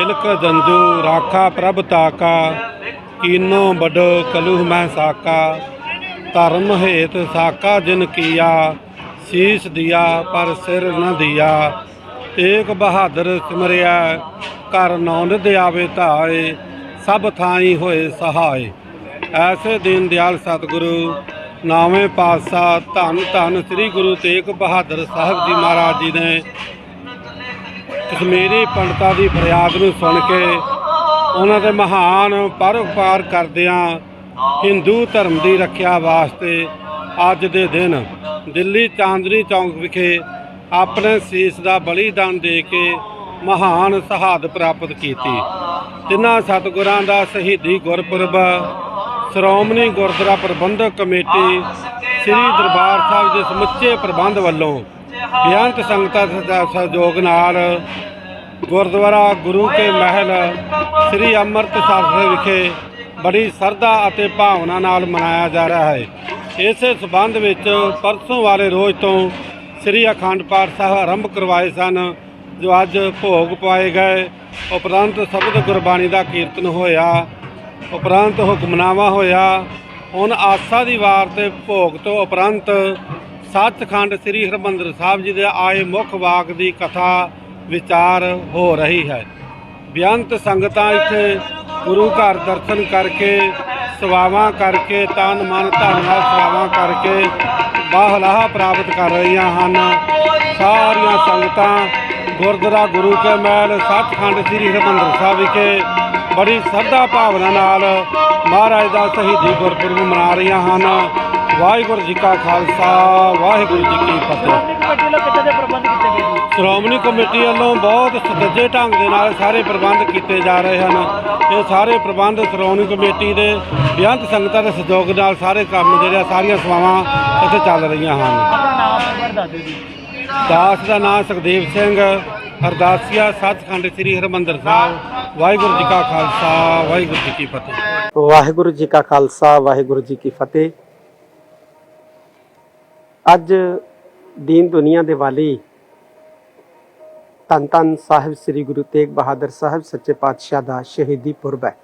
ਤਿਲਕ ਜੰਜੂ ਰਾਖਾ ਪ੍ਰਭ ਤਾਕਾ, ਕੀਨੋ ਬਡੋ ਕਲੂ ਮੈਂ ਸਾਕਾ। ਧਰਮ ਹੇਤ ਸਾਕਾ ਜਿਨ ਕੀਆ, ਸੀਸ ਦਿਆ ਪਰ ਸਿਰ ਨ ਦਿਆ। ਏਕ ਬਹਾਦਰ ਸਿਮਰਿਆ ਕਰ ਨੌਨਦ ਆਵੇ ਧਾਏ, ਸਭ ਥਾਈ ਹੋਏ ਸਹਾਏ। ਐਸੇ ਦੀਨ ਦਿਆਲ ਸਤਿਗੁਰੂ, ਨਾਵੇਂ ਪਾਤਸ਼ਾਹ ਧੰਨ ਧੰਨ ਸ੍ਰੀ ਗੁਰੂ ਤੇਗ ਬਹਾਦਰ ਸਾਹਿਬ ਜੀ ਮਹਾਰਾਜ ਜੀ ਨੇ ਕਸ਼ਮੀਰੀ ਪੰਡਤਾਂ ਦੀ ਫਰਿਆਦ ਨੂੰ ਸੁਣ ਕੇ ਉਹਨਾਂ ਦੇ ਮਹਾਨ ਪਰਉਪਕਾਰ ਕਰਦਿਆਂ ਹਿੰਦੂ ਧਰਮ ਦੀ ਰੱਖਿਆ ਵਾਸਤੇ ਅੱਜ ਦੇ ਦਿਨ ਦਿੱਲੀ ਚਾਂਦਨੀ ਚੌਂਕ ਵਿਖੇ ਆਪਣੇ ਸੀਸ ਦਾ ਬਲੀਦਾਨ ਦੇ ਕੇ ਮਹਾਨ ਸ਼ਹਾਦਤ ਪ੍ਰਾਪਤ ਕੀਤੀ। ਤਿੰਨਾਂ ਸਤਿਗੁਰਾਂ ਦਾ ਸ਼ਹੀਦੀ ਗੁਰਪੁਰਬ, ਸ਼੍ਰੋਮਣੀ ਗੁਰਦੁਆਰਾ ਪ੍ਰਬੰਧਕ ਕਮੇਟੀ ਸ੍ਰੀ ਦਰਬਾਰ ਸਾਹਿਬ ਦੇ ਸਮੁੱਚੇ ਪ੍ਰਬੰਧ ਵੱਲੋਂ ਬੇਅੰਤ ਸੰਗਤਾਂ ਦਾ ਸਹਿਯੋਗ ਨਾਲ ਗੁਰਦੁਆਰਾ, ਗੁਰੂ ਕੇ ਮਹਿਲ, ਸ੍ਰੀ ਅੰਮ੍ਰਿਤਸਰ ਵਿਖੇ ਬੜੀ ਸਰਧਾ ਅਤੇ ਭਾਵਨਾ ਨਾਲ ਮਨਾਇਆ ਜਾ ਰਿਹਾ ਹੈ। ਇਸੇ ਸਬੰਧ ਵਿੱਚ ਪਰਸੋਂ ਵਾਲੇ ਰੋਜ਼ ਤੋਂ ਸ੍ਰੀ ਅਖੰਡ ਪਾਠ ਸਾਹਿਬ ਆਰੰਭ ਕਰਵਾਏ ਸਨ, ਜੋ ਅੱਜ ਭੋਗ ਪਾਏ ਗਏ। ਉਪਰੰਤ ਸ਼ਬਦ ਗੁਰਬਾਣੀ ਦਾ ਕੀਰਤਨ ਹੋਇਆ, ਉਪਰੰਤ ਹੁਕਮਨਾਮਾ ਹੋਇਆ ਹੁਣ ਆਸਾ ਦੀ ਵਾਰ ਤੇ ਭੋਗ ਤੋਂ ਉਪਰੰਤ ਸੱਚਖੰਡ ਸ੍ਰੀ ਹਰਿਮੰਦਰ ਸਾਹਿਬ ਜੀ ਦੇ ਆਏ ਮੁੱਖ ਵਾਕ ਦੀ ਕਥਾ ਵਿਚਾਰ ਹੋ ਰਹੀ ਹੈ। ਬੇਅੰਤ ਸੰਗਤਾਂ ਇੱਥੇ ਗੁਰੂ ਘਰ ਦਰਸ਼ਨ ਕਰਕੇ, ਸੇਵਾਵਾਂ ਕਰਕੇ, ਤਨ ਮਨ ਧਨ ਨਾਲ ਸੇਵਾਵਾਂ ਕਰਕੇ ਬਾਹਲਾਹ ਪ੍ਰਾਪਤ ਕਰ ਰਹੀਆਂ ਹਨ। ਸਾਰੀਆਂ ਸੰਗਤਾਂ ਗੁਰਦੁਆਰਾ ਗੁਰੂ ਕੇ ਮਹਿਲ, ਸੱਚਖੰਡ ਸ੍ਰੀ ਹਰਿਮੰਦਰ ਸਾਹਿਬ ਵਿਖੇ ਬੜੀ ਸ਼ਰਧਾ ਭਾਵਨਾ ਨਾਲ ਮਹਾਰਾਜ ਦਾ ਸ਼ਹੀਦੀ ਗੁਰਪੁਰਬ ਮਨਾ ਰਹੀਆਂ ਹਨ। ਵਾਹਿਗੁਰੂ ਜੀ ਕਾ ਖਾਲਸਾ ਵਾਹਿਗੁਰੂ ਜੀ ਕੀ ਫਤਿਹ। ਸ਼੍ਰੋਮਣੀ ਕਮੇਟੀ ਵੱਲੋਂ ਬਹੁਤ ਸੁਚੱਜੇ ਢੰਗ ਦੇ ਨਾਲ ਸਾਰੇ ਪ੍ਰਬੰਧ ਕੀਤੇ ਜਾ ਰਹੇ ਹਨ। ਇਹ ਸਾਰੇ ਪ੍ਰਬੰਧ ਸ਼੍ਰੋਮਣੀ ਕਮੇਟੀ ਦੇ ਬੇਅੰਤ ਸੰਗਤਾਂ ਦੇ ਸਹਿਯੋਗ ਨਾਲ ਸਾਰੇ ਕੰਮ ਜਿਹੜੇ ਆ, ਸਾਰੀਆਂ ਸੇਵਾਵਾਂ ਇੱਥੇ ਚੱਲ ਰਹੀਆਂ ਹਨ। ਦਾਸ ਦਾ ਨਾਮ ਸੁਖਦੇਵ ਸਿੰਘ ਅਰਦਾਸੀਆ ਸੱਚਖੰਡ ਸ੍ਰੀ ਹਰਿਮੰਦਰ ਸਾਹਿਬ, ਵਾਹਿਗੁਰੂ ਜੀ ਕਾ ਖਾਲਸਾ, ਵਾਹਿਗੁਰੂ ਜੀ ਕੀ ਫਤਿਹ। ਵਾਹਿਗੁਰੂ ਜੀ ਕਾ ਖਾਲਸਾ, ਵਾਹਿਗੁਰੂ ਜੀ ਕੀ ਫਤਿਹ। ਅੱਜ ਦੀਨ ਦੁਨੀਆ ਦੇ ਵਾਲੀ ਧੰਨ ਧੰਨ ਸਾਹਿਬ ਸ੍ਰੀ ਗੁਰੂ ਤੇਗ ਬਹਾਦਰ ਸਾਹਿਬ ਸੱਚੇ ਪਾਤਸ਼ਾਹ ਦਾ ਸ਼ਹੀਦੀ ਪੁਰਬ ਹੈ।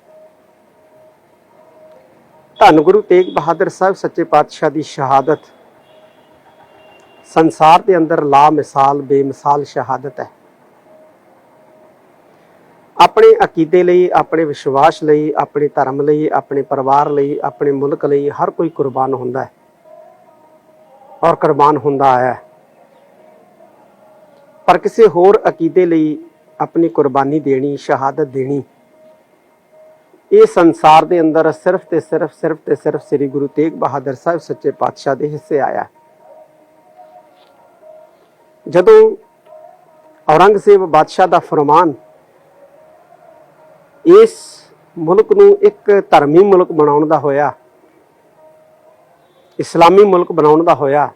ਧੰਨ ਗੁਰੂ ਤੇਗ ਬਹਾਦਰ ਸਾਹਿਬ ਸੱਚੇ ਪਾਤਸ਼ਾਹ ਦੀ ਸ਼ਹਾਦਤ। ਸੰਸਾਰ ਦੇ ਅੰਦਰ ਲਾ ਮਿਸਾਲ ਬੇਮਿਸਾਲ ਸ਼ਹਾਦਤ ਹੈ। ਆਪਣੇ ਅਕੀਦੇ ਲਈ, ਆਪਣੇ ਵਿਸ਼ਵਾਸ ਲਈ, ਆਪਣੇ ਧਰਮ ਲਈ, ਆਪਣੇ ਪਰਿਵਾਰ ਲਈ, ਆਪਣੇ ਮੁਲਕ ਲਈ ਹਰ ਕੋਈ ਕੁਰਬਾਨ ਹੁੰਦਾ ਹੈ। ਔਰ ਕੁਰਬਾਨ ਹੁੰਦਾ ਆਇਆ ਹੈ। ਪਰ ਕਿਸੇ ਹੋਰ ਅਕੀਦੇ ਲਈ ਆਪਣੀ ਕੁਰਬਾਨੀ ਦੇਣੀ, ਸ਼ਹਾਦਤ ਦੇਣੀ, ਇਹ ਸੰਸਾਰ ਦੇ ਅੰਦਰ ਸਿਰਫ ਤੇ ਸਿਰਫ ਸਿਰਫ ਤੇ ਸਿਰਫ ਸ੍ਰੀ ਗੁਰੂ ਤੇਗ ਬਹਾਦਰ ਸਾਹਿਬ ਸੱਚੇ ਪਾਤਸ਼ਾਹ ਦੇ ਹਿੱਸੇ ਆਇਆ ਜਦੋਂ ਔਰੰਗਜ਼ੇਬ ਬਾਦਸ਼ਾਹ ਦਾ ਫਰਮਾਨ ਇਸ ਮੁਲਕ ਨੂੰ ਇੱਕ ਧਰਮੀ ਮੁਲਕ ਬਣਾਉਣ ਦਾ ਹੋਇਆ, ਇਸਲਾਮੀ ਮੁਲਕ ਬਣਾਉਣ ਦਾ ਹੋਇਆ।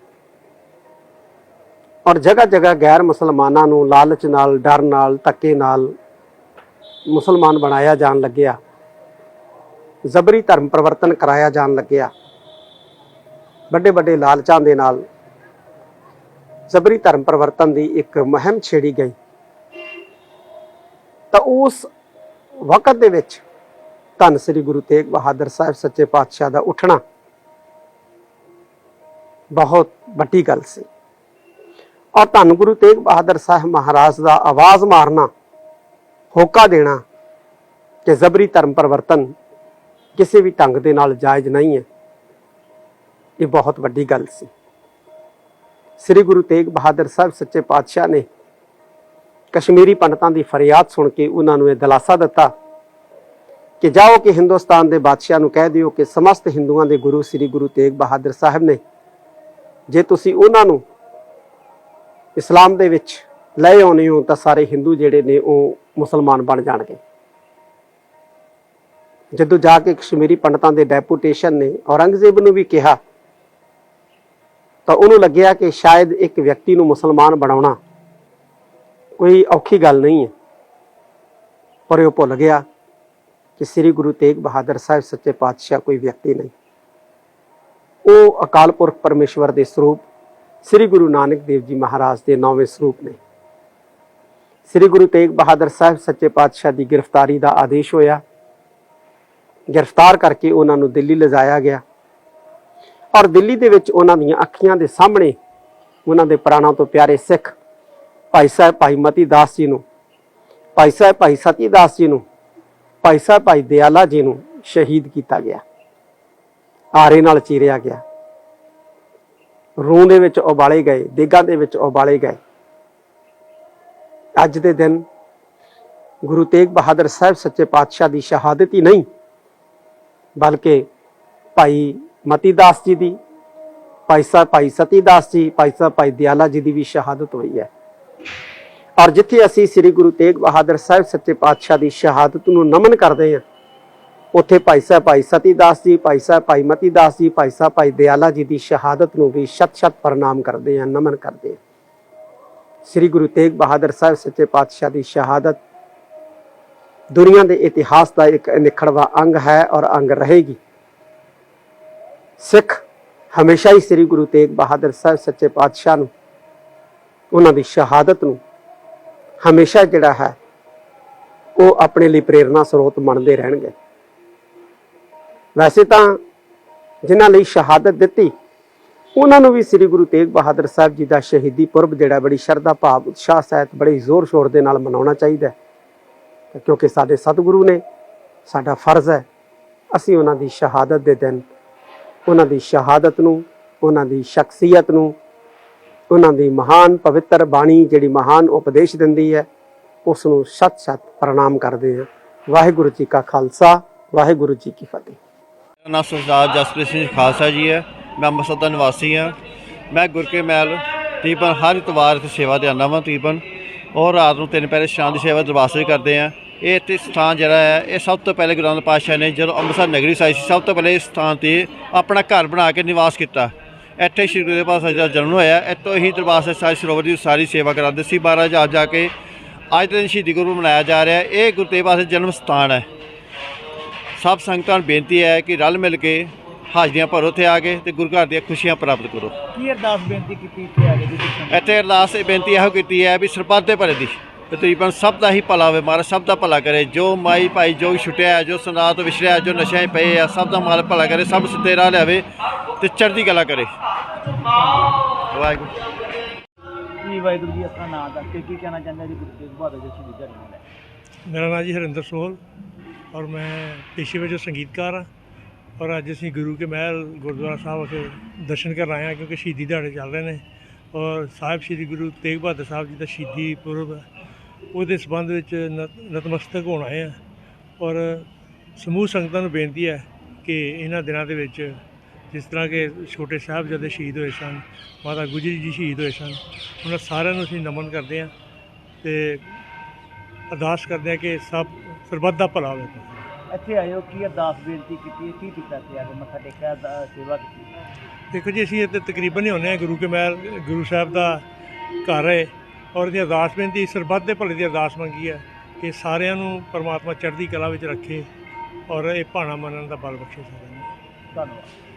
ਔਰ ਜਗ੍ਹਾ ਜਗ੍ਹਾ ਗੈਰ ਮੁਸਲਮਾਨਾਂ ਨੂੰ ਲਾਲਚ ਨਾਲ, ਡਰ ਨਾਲ, ਧੱਕੇ ਨਾਲ ਮੁਸਲਮਾਨ ਬਣਾਇਆ ਜਾਣ ਲੱਗਿਆ। ਜ਼ਬਰੀ ਧਰਮ ਪਰਿਵਰਤਨ ਕਰਾਇਆ ਜਾਣ ਲੱਗਿਆ। ਵੱਡੇ ਵੱਡੇ ਲਾਲਚਾਂ ਦੇ ਨਾਲ ਜ਼ਬਰੀ ਧਰਮ ਪਰਿਵਰਤਨ ਦੀ ਇੱਕ ਮੁਹਿੰਮ ਛੇੜੀ ਗਈ। ਤਾਂ ਉਸ ਵਕਤ ਦੇ ਵਿੱਚ ਧੰਨ ਸ੍ਰੀ ਗੁਰੂ ਤੇਗ ਬਹਾਦਰ ਸਾਹਿਬ ਸੱਚੇ ਪਾਤਸ਼ਾਹ ਦਾ ਉੱਠਣਾ ਬਹੁਤ ਵੱਡੀ ਗੱਲ ਸੀ। ਔਰ ਧੰਨ ਗੁਰੂ ਤੇਗ ਬਹਾਦਰ ਸਾਹਿਬ ਮਹਾਰਾਜ ਦਾ ਆਵਾਜ਼ ਮਾਰਨਾ, ਹੋਕਾ ਦੇਣਾ ਕਿ ਜ਼ਬਰੀ ਧਰਮ ਪਰਿਵਰਤਨ ਕਿਸੇ ਵੀ ਢੰਗ ਦੇ ਨਾਲ ਜਾਇਜ਼ ਨਹੀਂ ਹੈ, ਇਹ ਬਹੁਤ ਵੱਡੀ ਗੱਲ ਸੀ। ਸ੍ਰੀ ਗੁਰੂ ਤੇਗ ਬਹਾਦਰ ਸਾਹਿਬ ਸੱਚੇ ਪਾਤਸ਼ਾਹ ਨੇ ਕਸ਼ਮੀਰੀ ਪੰਡਤਾਂ ਦੀ ਫਰਿਆਦ ਸੁਣ ਕੇ ਉਹਨਾਂ ਨੂੰ ਇਹ ਦਿਲਾਸਾ ਦਿੱਤਾ ਕਿ ਜਾਓ ਕਿ ਹਿੰਦੁਸਤਾਨ ਦੇ ਬਾਦਸ਼ਾਹ ਨੂੰ ਕਹਿ ਦਿਓ ਕਿ ਸਮਸਤ ਹਿੰਦੂਆਂ ਦੇ ਗੁਰੂ ਸ੍ਰੀ ਗੁਰੂ ਤੇਗ ਬਹਾਦਰ ਸਾਹਿਬ ਨੇ ਜੇ ਤੁਸੀਂ ਉਹਨਾਂ ਨੂੰ ਇਸਲਾਮ ਦੇ ਵਿੱਚ ਲੈ ਆਉਣੇ ਹੋ ਤਾਂ ਸਾਰੇ ਹਿੰਦੂ ਜਿਹੜੇ ਨੇ ਉਹ ਮੁਸਲਮਾਨ ਬਣ ਜਾਣਗੇ। ਜਦੋਂ ਜਾ ਕੇ ਕਸ਼ਮੀਰੀ ਪੰਡਤਾਂ ਦੇ ਡੈਪੂਟੇਸ਼ਨ ਨੇ ਔਰੰਗਜ਼ੇਬ ਨੂੰ ਵੀ ਕਿਹਾ ਤਾਂ ਉਹਨੂੰ ਲੱਗਿਆ ਕਿ ਸ਼ਾਇਦ ਇੱਕ ਵਿਅਕਤੀ ਨੂੰ ਮੁਸਲਮਾਨ ਬਣਾਉਣਾ ਕੋਈ ਔਖੀ ਗੱਲ ਨਹੀਂ ਹੈ। ਪਰ ਉਹ ਭੁੱਲ ਗਿਆ ਕਿ ਸ੍ਰੀ ਗੁਰੂ ਤੇਗ ਬਹਾਦਰ ਸਾਹਿਬ ਸੱਚੇ ਪਾਤਸ਼ਾਹ ਕੋਈ ਵਿਅਕਤੀ ਨਹੀਂ। ਉਹ ਅਕਾਲ ਪੁਰਖ ਪਰਮੇਸ਼ਵਰ ਦੇ ਸਰੂਪ ਸ੍ਰੀ ਗੁਰੂ ਨਾਨਕ ਦੇਵ ਜੀ ਮਹਾਰਾਜ ਦੇ ਨੌਵੇਂ ਸਰੂਪ ਨੇ। ਸ੍ਰੀ ਗੁਰੂ ਤੇਗ ਬਹਾਦਰ ਸਾਹਿਬ ਸੱਚੇ ਪਾਤਸ਼ਾਹ ਦੀ ਗ੍ਰਿਫਤਾਰੀ ਦਾ ਆਦੇਸ਼ ਹੋਇਆ। ਗ੍ਰਿਫਤਾਰ ਕਰਕੇ ਉਹਨਾਂ ਨੂੰ ਦਿੱਲੀ ਲਿਜਾਇਆ ਗਿਆ। ਔਰ ਦਿੱਲੀ ਦੇ ਵਿੱਚ ਉਹਨਾਂ ਦੀਆਂ ਅੱਖੀਆਂ ਦੇ ਸਾਹਮਣੇ ਉਹਨਾਂ ਦੇ ਪ੍ਰਾਣਾਂ ਤੋਂ ਪਿਆਰੇ ਸਿੱਖ ਭਾਈ ਸਾਹਿਬ, ਭਾਈ ਮਤੀ ਦਾਸ ਜੀ ਨੂੰ, ਭਾਈ ਸਾਹਿਬ, ਭਾਈ ਸਤੀ ਦਾਸ ਜੀ ਨੂੰ, ਭਾਈ ਸਾਹਿਬ, ਭਾਈ ਦਿਆਲਾ ਜੀ ਨੂੰ ਸ਼ਹੀਦ ਕੀਤਾ ਗਿਆ। ਆਰੇ ਨਾਲ ਚੀਰਿਆ ਗਿਆ। ਰੂਹ ਦੇ ਵਿੱਚ ਉਬਾਲੇ ਗਏ, ਦੇਗਾਂ ਦੇ ਵਿੱਚ ਉਬਾਲੇ ਗਏ। ਅੱਜ ਦੇ ਦਿਨ ਗੁਰੂ ਤੇਗ ਬਹਾਦਰ ਸਾਹਿਬ ਸੱਚੇ ਪਾਤਸ਼ਾਹ ਦੀ ਸ਼ਹਾਦਤ ਹੀ ਨਹੀਂ, ਬਲਕਿ ਭਾਈ ਮਤੀ ਦਾਸ ਜੀ ਦੀ, ਭਾਈ ਸਾਹਿਬ, ਭਾਈ ਸਤੀ ਦਾਸ ਜੀ, ਭਾਈ ਸਾਹਿਬ, ਭਾਈ ਦਿਆਲਾ ਜੀ ਦੀ ਵੀ ਸ਼ਹਾਦਤ ਹੋਈ ਹੈ। ਔਰ ਜਿੱਥੇ ਅਸੀਂ ਸ੍ਰੀ ਗੁਰੂ ਤੇਗ ਬਹਾਦਰ ਸਾਹਿਬ ਸੱਚੇ ਪਾਤਸ਼ਾਹ ਦੀ ਸ਼ਹਾਦਤ ਨੂੰ ਨਮਨ ਕਰਦੇ ਹਾਂ, ਉੱਥੇ ਭਾਈ ਸਾਹਿਬ ਭਾਈ ਸਤੀ ਦਾਸ ਜੀ, ਭਾਈ ਸਾਹਿਬ ਭਾਈ ਮਤੀ ਦਾਸ ਜੀ, ਭਾਈ ਸਾਹਿਬ ਭਾਈ ਦਿਆਲਾ ਜੀ ਦੀ ਸ਼ਹਾਦਤ ਨੂੰ ਵੀ ਸ਼ਤ-ਸ਼ਤ ਪ੍ਰਣਾਮ ਕਰਦੇ ਹਾਂ, ਨਮਨ ਕਰਦੇ ਹਾਂ। ਸ੍ਰੀ ਗੁਰੂ ਤੇਗ ਬਹਾਦਰ ਸਾਹਿਬ ਸੱਚੇ ਪਾਤਸ਼ਾਹ ਦੀ ਸ਼ਹਾਦਤ ਦੁਨੀਆ ਦੇ ਇਤਿਹਾਸ ਦਾ ਇੱਕ ਨਿਖੜਵਾ ਅੰਗ ਹੈ ਔਰ ਅੰਗ ਰਹੇਗੀ। ਸਿੱਖ ਹਮੇਸ਼ਾ ਹੀ ਸ੍ਰੀ ਗੁਰੂ ਤੇਗ ਬਹਾਦਰ ਸਾਹਿਬ ਸੱਚੇ ਪਾਤਸ਼ਾਹ ਨੂੰ ਉਹਨਾਂ ਦੀ ਸ਼ਹਾਦਤ ਨੂੰ ਹਮੇਸ਼ਾ ਜਿਹੜਾ ਹੈ ਉਹ ਆਪਣੇ ਲਈ ਪ੍ਰੇਰਣਾ ਸਰੋਤ ਮੰਨਦੇ ਰਹਿਣਗੇ। ਵੈਸੇ ਤਾਂ ਜਿਨ੍ਹਾਂ ਲਈ ਸ਼ਹਾਦਤ ਦਿੱਤੀ, ਉਹਨਾਂ ਨੂੰ ਵੀ ਸ੍ਰੀ ਗੁਰੂ ਤੇਗ ਬਹਾਦਰ ਸਾਹਿਬ ਜੀ ਦਾ ਸ਼ਹੀਦੀ ਪੁਰਬ ਜਿਹੜਾ ਬੜੀ ਸ਼ਰਧਾ ਭਾਵ, ਉਤਸ਼ਾਹ ਸਹਿਤ ਬੜੇ ਜ਼ੋਰ ਸ਼ੋਰ ਦੇ ਨਾਲ ਮਨਾਉਣਾ ਚਾਹੀਦਾ ਕਿਉਂਕਿ ਸਾਡੇ ਸਤਿਗੁਰੂ ਨੇ, ਸਾਡਾ ਫਰਜ਼ ਹੈ, ਅਸੀਂ ਉਹਨਾਂ ਦੀ ਸ਼ਹਾਦਤ ਦੇ ਦਿਨ, ਉਹਨਾਂ ਦੀ ਸ਼ਹਾਦਤ ਨੂੰ, ਉਹਨਾਂ ਦੀ ਸ਼ਖਸੀਅਤ ਨੂੰ ਉਹਨਾਂ ਦੀ ਮਹਾਨ ਪਵਿੱਤਰ ਬਾਣੀ ਜਿਹੜੀ ਮਹਾਨ ਉਪਦੇਸ਼ ਦਿੰਦੀ ਹੈ ਉਸ ਨੂੰ ਸਤ-ਸਤ ਪ੍ਰਣਾਮ ਕਰਦੇ ਹਾਂ। ਵਾਹਿਗੁਰੂ ਜੀ ਕਾ ਖਾਲਸਾ, ਵਾਹਿਗੁਰੂ ਜੀ ਕੀ ਫਤਿਹ। ਮੇਰਾ ਨਾਮ ਸਰਦਾਰ ਜਸਪ੍ਰੀਤ ਸਿੰਘ ਖਾਲਸਾ ਜੀ ਹੈ। ਮੈਂ ਅੰਮ੍ਰਿਤਸਰ ਦਾ ਨਿਵਾਸੀ ਹਾਂ। ਮੈਂ ਗੁਰਕੇ ਮਹਿਲ ਤਕਰੀਬਨ ਹਰ ਇਤਵਾਰ ਇੱਥੇ ਸੇਵਾ ਤੇ ਆਉਂਦਾ ਵਾਂ ਤਕਰੀਬਨ ਔਰ ਰਾਤ ਨੂੰ ਤਿੰਨ ਪਹਿਰੇ ਸ਼ਾਮ ਦੀ ਸੇਵਾ ਦਰਬਾਰ ਸਾਹਿਬ ਕਰਦੇ ਆ ਇਹ ਇੱਥੇ ਸਥਾਨ ਜਿਹੜਾ ਹੈ, ਇਹ ਸਭ ਤੋਂ ਪਹਿਲੇ ਗੁਰੂ ਨਾਨਕ ਪਾਤਸ਼ਾਹ ਨੇ ਜਦੋਂ ਅੰਮ੍ਰਿਤਸਰ ਨਗਰੀ ਸਾਈ ਸੀ, ਸਭ ਤੋਂ ਪਹਿਲੇ ਇਸ ਸਥਾਨ ਤੇ ਆਪਣਾ ਘਰ ਬਣਾ ਕੇ ਨਿਵਾਸ ਕੀਤਾ। ਇੱਥੇ ਸ਼੍ਰੀ ਗੁਰੂ ਦੇਵ ਪਾਤਸ਼ਾਹ ਜੀ ਦਾ ਜਨਮ ਹੋਇਆ। ਇੱਥੋਂ ਹੀ ਦਰਬਾਰ ਸਾਹਿਬ ਸਾਰੀ ਸਰੋਵਰ ਦੀ ਸਾਰੀ ਸੇਵਾ ਕਰਾਉਂਦੇ ਸੀ। 12 ਜਾ ਜਾ ਕੇ ਅੱਜ ਦੇ ਦਿਨ ਸ਼ਹੀਦੀ ਗੁਰੂ ਮਨਾਇਆ ਜਾ ਰਿਹਾ। ਹੈ ਇਹ ਗੁਰੂ ਤੇਗ ਬਹਾਦਰ ਜਨਮ ਸਥਾਨ ਹੈ। ਸਭ ਸੰਗਤਾਂ ਨੂੰ ਬੇਨਤੀ ਹੈ ਕਿ ਰਲ ਮਿਲ ਕੇ ਹਾਜ਼ਰੀਆਂ ਭਰੋ ਇੱਥੇ ਆ ਕੇ ਤੇ ਗੁਰੂ ਘਰ ਦੀਆਂ ਖੁਸ਼ੀਆਂ ਪ੍ਰਾਪਤ ਕਰੋ। ਕੀ ਅਰਦਾਸ ਬੇਨਤੀ ਕੀਤੀ ਇੱਥੇ ਆ ਕੇ ਜੀ ਤੁਸੀਂ? ਇੱਥੇ ਅਰਦਾਸ ਇਹ ਬੇਨਤੀ ਇਹੋ ਕੀਤੀ ਹੈ ਵੀ ਸਰਬੱਤ ਦੇ ਭਲੇ ਦੀ ਤੇ ਤਕਰੀਬਨ ਸਭ ਦਾ ਹੀ ਭਲਾ ਹੋਵੇ। ਮਹਾਰਾਜ ਸਭ ਦਾ ਭਲਾ ਕਰੇ। ਜੋ ਮਾਈ ਭਾਈ ਜੋ ਛੁੱਟਿਆ ਹੈ, ਜੋ ਸੰਦਾਤ ਤੋਂ ਵਿਛੜਿਆ ਹੈ, ਜੋ ਨਸ਼ਿਆਂ 'ਚ ਪਏ ਆ ਸਭ ਦਾ ਮਾਲਕ ਭਲਾ ਕਰੇ ਸਭ ਸਿੱਧੇ ਰਾਹ ਲਿਆਵੇ ਤੇ ਚੜ੍ਹਦੀ ਕਲਾ ਕਰੇ। ਵਾਹਿਗੁਰੂ ਜੀ ਵਾਹਿਗੁਰੂ ਜੀ ਆਪਣਾ ਨਾਮ ਦੱਸ ਕੇ ਕੀ ਕਹਿਣਾ ਚਾਹੁੰਦੇ ਜੀ ਗੁਰੂ ਤੇਗ ਬਹਾਦਰ ਜੀ ਸ਼ਹੀਦੀ ਦਿਹਾੜੇ ਨੂੰ? ਮੇਰਾ ਨਾਮ ਜੀ ਹਰਿੰਦਰ ਸੋਹਲ ਔਰ ਮੈਂ ਪੇਸ਼ੇ ਵਜੋਂ ਸੰਗੀਤਕਾਰ ਹਾਂ ਔਰ ਅੱਜ ਅਸੀਂ ਗੁਰੂ ਕੇ ਮਹਿਲ ਗੁਰਦੁਆਰਾ ਸਾਹਿਬ ਅਖੇ ਦਰਸ਼ਨ ਕਰਨ ਆਏ ਹਾਂ ਕਿਉਂਕਿ ਸ਼ਹੀਦੀ ਦਿਹਾੜੇ ਚੱਲ ਰਹੇ ਨੇ ਔਰ ਸਾਹਿਬ ਸ੍ਰੀ ਗੁਰੂ ਤੇਗ ਬਹਾਦਰ ਸਾਹਿਬ ਜੀ ਦਾ ਸ਼ਹੀਦੀ ਪੁਰਬ ਉਹਦੇ ਸੰਬੰਧ ਵਿੱਚ ਨਤ- ਨਤਮਸਤਕ ਹੋਣ ਆਏ ਹਾਂ ਔਰ ਸਮੂਹ ਸੰਗਤਾਂ ਨੂੰ ਬੇਨਤੀ ਹੈ ਕਿ ਇਹਨਾਂ ਦਿਨਾਂ ਦੇ ਵਿੱਚ ਜਿਸ ਤਰ੍ਹਾਂ ਕਿ ਛੋਟੇ ਸਾਹਿਬਜ਼ਾਦੇ ਸ਼ਹੀਦ ਹੋਏ ਸਨ ਮਾਤਾ ਗੁਜਰੀ ਜੀ ਸ਼ਹੀਦ ਹੋਏ ਸਨ ਉਹਨਾਂ ਸਾਰਿਆਂ ਨੂੰ ਅਸੀਂ ਨਮਨ ਕਰਦੇ ਹਾਂ ਤੇ ਅਰਦਾਸ ਕਰਦੇ ਹਾਂ ਕਿ ਸਭ ਸਰਬੱਤ ਦਾ ਭਲਾ ਹੋਵੇ। ਇੱਥੇ ਹੋ ਕੀ ਅਰਦਾਸ ਬੇਨਤੀ ਕੀਤੀ ਹੈ? ਕੀ ਕੀਤਾ ਇੱਥੇ ਆ ਕੇ? ਮੱਥਾ ਟੇਕਿਆ ਸੇਵਾ ਕੀਤੀ? ਦੇਖੋ ਜੀ ਅਸੀਂ ਇੱਥੇ ਤਕਰੀਬਨ ਹੀ ਹੁੰਦੇ ਹਾਂ ਗੁਰੂ ਕੇ ਮਹਿਲ ਗੁਰੂ ਸਾਹਿਬ ਦਾ ਘਰ ਹੈ ਔਰ ਇਹਦੀ ਅਰਦਾਸ ਬੇਨਤੀ ਸਰਬੱਤ ਦੇ ਭਲੇ ਦੀ ਅਰਦਾਸ ਮੰਗੀ ਹੈ ਕਿ ਸਾਰਿਆਂ ਨੂੰ ਪਰਮਾਤਮਾ ਚੜ੍ਹਦੀ ਕਲਾ ਵਿੱਚ ਰੱਖੇ ਔਰ ਇਹ ਭਾਣਾ ਮੰਨਣ ਦਾ ਬਲ ਬਖਸ਼ੇ ਸਾਰਿਆਂ ਨੂੰ। ਧੰਨਵਾਦ।